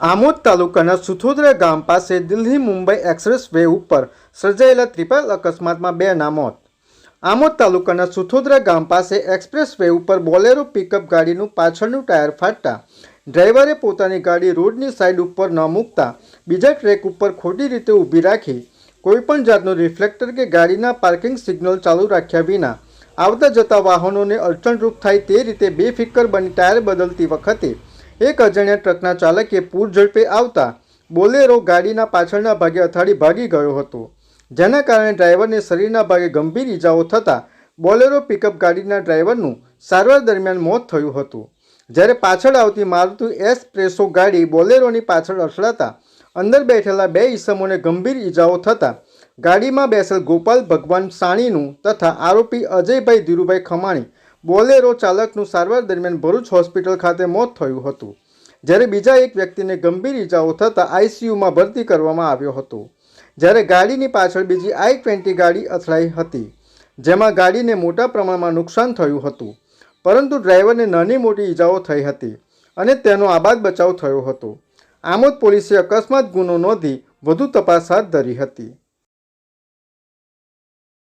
આમોદ તાલુકાના સુથોદરા ગામ પાસે દિલ્હી મુંબઈ એક્સપ્રેસ વે ઉપર સર્જાયેલા ત્રિપાલ અકસ્માતમાં બેના મોત આમોદ તાલુકાના સુથોદરા ગામ પાસે એક્સપ્રેસ વે ઉપર બોલેરો પિકઅપ ગાડીનું પાછળનું ટાયર ફાટતા ડ્રાઈવરે પોતાની ગાડી રોડની સાઈડ ઉપર ન મૂકતા બીજા ટ્રેક ઉપર ખોટી રીતે ઊભી રાખી કોઈપણ જાતનું રિફ્લેક્ટર કે ગાડીના પાર્કિંગ સિગ્નલ ચાલુ રાખ્યા વિના આવતા જતા વાહનોને અડચણરૂપ થાય તે રીતે બેફિકર બની ટાયર બદલતી વખતે એક અજાણ્યા ટ્રકના ચાલકે પૂર ઝડપે આવતા બોલેરો ગાડીના પાછળના ભાગે અથાડી ભાગી ગયો હતો. જેના કારણે ડ્રાઈવરને શરીરના ભાગે ગંભીર ઈજાઓ થતાં બોલેરો પિકઅપ ગાડીના ડ્રાઈવરનું સારવાર દરમિયાન મોત થયું હતું. જ્યારે પાછળ આવતી મારુતિ એસપ્રેસો ગાડી બોલેરોની પાછળ અથડાતા અંદર બેઠેલા બે ઈસમોને ગંભીર ઈજાઓ થતાં ગાડીમાં બેસેલ ગોપાલ ભગવાન સાણીનું તથા આરોપી અજયભાઈ ધીરુભાઈ ખમાણી બોલેરો ચાલકનું સારવાર દરમિયાન ભરૂચ હોસ્પિટલ ખાતે મોત થયું હતું, જ્યારે બીજા એક વ્યક્તિને ગંભીર ઈજાઓ થતાં આઈસીયુમાં ભરતી કરવામાં આવ્યો હતો. જ્યારે ગાડીની પાછળ બીજી આઈ ટ્વેન્ટી ગાડી અથડાઈ હતી, જેમાં ગાડીને મોટા પ્રમાણમાં નુકસાન થયું હતું, પરંતુ ડ્રાઈવરને નાની મોટી ઈજાઓ થઈ હતી અને તેનો આબાદ બચાવ થયો હતો. આમોદ પોલીસે અકસ્માત ગુનો નોંધી વધુ તપાસ હાથ ધરી હતી.